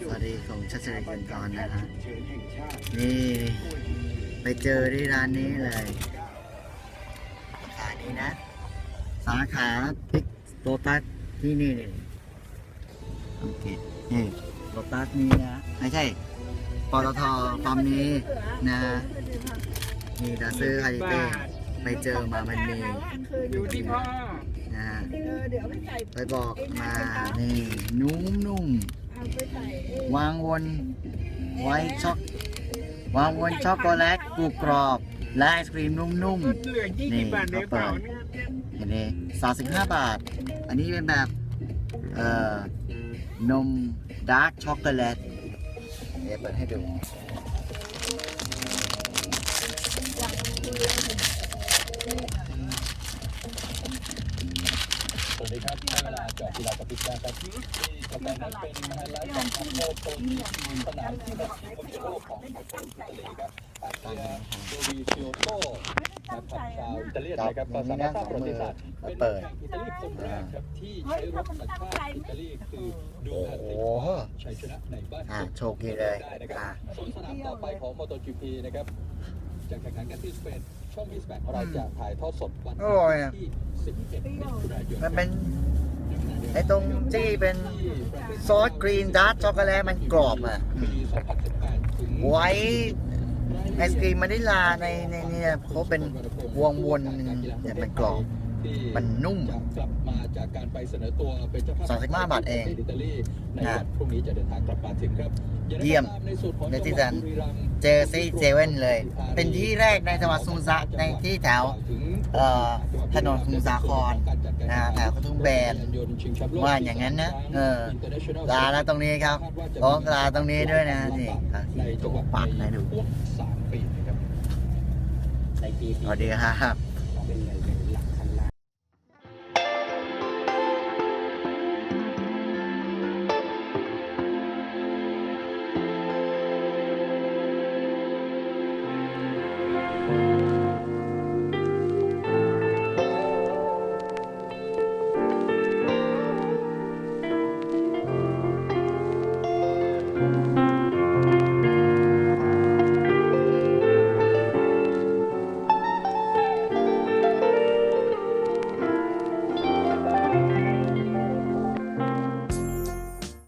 สวัสดีของชัชริกันกรนะฮะเฉินแห่งชาตินี่ไปเจอที่ร้านนี้เลยสาขานี้นะ สาขาพิกโลตัสที่นี่เลยโอเคนี่โลตัสนี้นะ ไม่ใช่ปตทปั๊มนี้นะนี่จะซื้อคาริเต้ไปเจอมามันมีอยู่ที่พ่อนะฮะเออเดี๋ยวไปใส่ไปบอกมา นี่นุ่มนุ่ม เอาไปใส่เอๆวางวนไว้ช็อกวางวนช็อกโกแลตกรุบกรอบ และไอศครีมนุ่มลดเหลือยี่สิบบาทเลยเปล่าเนี่ยๆเห็นไหมสามสิบห้าบาท อันนี้เป็นแบบ เอ่อ นมดาร์กช็อกโกแลตเดี๋ยวเปิดให้ดูส ลาเจาะกีฬากับพิซซ่ารับที่กาแฟนั้เป็นไฮไลท์ของโลกโปรตีนสนามที่แบบที่ผมจะโลกของคนอิตาลีครับอาเซียโดวิชิโอโต้นักขับชาวอิตาเลียนนะครับก็สามารถสร้างประวัติศาสตร์เป็นนักแข่งอิตาลีคนแรกครับที่ใช้รถสัญชาติอิตาลีคือดูโอ้คาติชัยชนะในบ้านโชคดีเลยนะครับส่วนสนามต่อไปของ MotoGP นะครับจะแข่งขันกันที่สเปนช่อง28ของเราจะถ่ายทอดสดวันที่11มิถุนายนมันเป็น ไอ้ตรงที่เป็นซอสกรีนดาร์กช็อกโกแลตมันกรอบอะปี2018ถึงไว้ไอศกรีมมานิลาในในเนี่ยเขาเป็นวงวนเนี่ยมันกรอบ มันนุ่มจะกลับมาจากการไปเสนอตัวเป็นเจ้าภาพสามสิบห้าบาทเองประทศอิตาลีในนะวันพรุ่งนี้จะเดินทางกลับมาถึงครับอางไรก็เยี่ยมตาในส่วนของในที่จังหวัดนั้นบุรีรัมย์เจอซี่เจเว่นเลย เป็นที่แรกในจังหวัดสมุทรสาในที่แถวเอ่อ ถนนสมุทรสาครนะแถวกระทุ่มแบนว่าอย่างนั้นนะเออลาแล้วตรงนี้ครับขอลาตรงนี้ด้วยนะนี่ครับในจังหวัดปักให้ดูสามปีนะครับในปีสวัสดีครับ